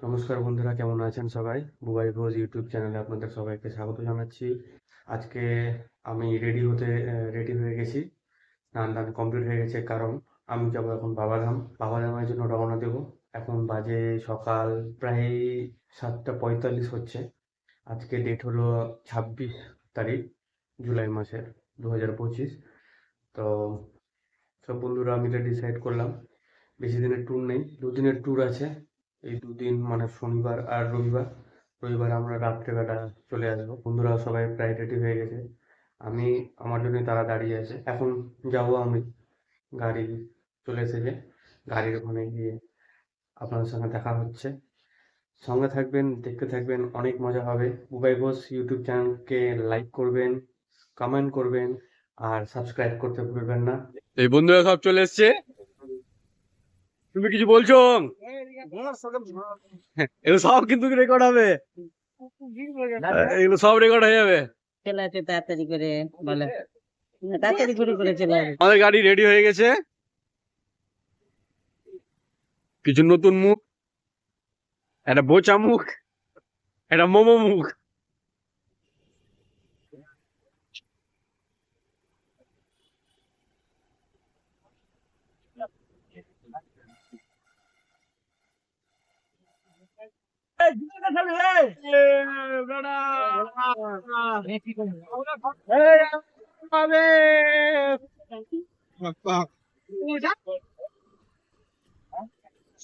নমস্কার বন্ধুরা, কেমন আছেন সবাই? বুবাই ঘোষ ইউটিউব চ্যানেলে আপনাদের সবাইকে স্বাগত জানাচ্ছি। আজকে আমি রেডি হতে রেডি হয়ে গেছি। স্নান টান কমপ্লিট হয়ে গেছে, কারণ আমি যাব এখন বাবাধাম। বাবাধামের জন্য রওনা দেব। এখন বাজে সকাল প্রায় সাতটা পঁয়তাল্লিশ হচ্ছে। আজকে ডেট হলো ছাব্বিশ তারিখ, জুলাই মাসের দু হাজার পঁচিশ। তো সব বন্ধুরা, আমি মিলে ডিসাইড করলাম। বেশি দিনের ট্যুর নেই, দুদিনের ট্যুর আছে। এই দুদিন মানে শনিবার আর রবিবার। রবিবার আমরা রাত্রেবেলা চলে আসব। বন্ধুরা সবাই প্রায় রেডি হয়ে গেছে। আমি, আমার জন্য তারা দাঁড়িয়ে আছে। এখন যাব আমি গাড়ি চলে এসেছে। গাড়ির ওখানে গিয়ে আপনাদের সঙ্গে দেখা হচ্ছে। সঙ্গে থাকবেন, দেখতে থাকবেন, অনেক মজা হবে। বুবাই ঘোষ ইউটিউব চ্যানেলকে লাইক করবেন কমেন্ট করবেন, আর সাবস্ক্রাইব করতে ভুলবেন না। এই বন্ধুরা সব চলে এসছে। তুমি কিছু বলছো? এগুলো সব কিন্তু রেকর্ড হবে। এগুলো সব রেকর্ড হয়ে যাবে। চলে আসে তাড়াতাড়ি করে বলে। তাড়াতাড়ি করে করে চলে আমাদের গাড়ি রেডি হয়ে গেছে। কিছু নতুন মুখ। একটা বোচা মুখ। একটা মোমো মুখ।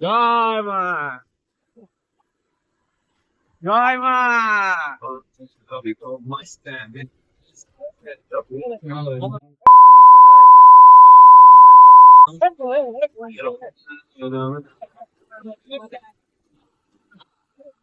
জয় মা জয় মা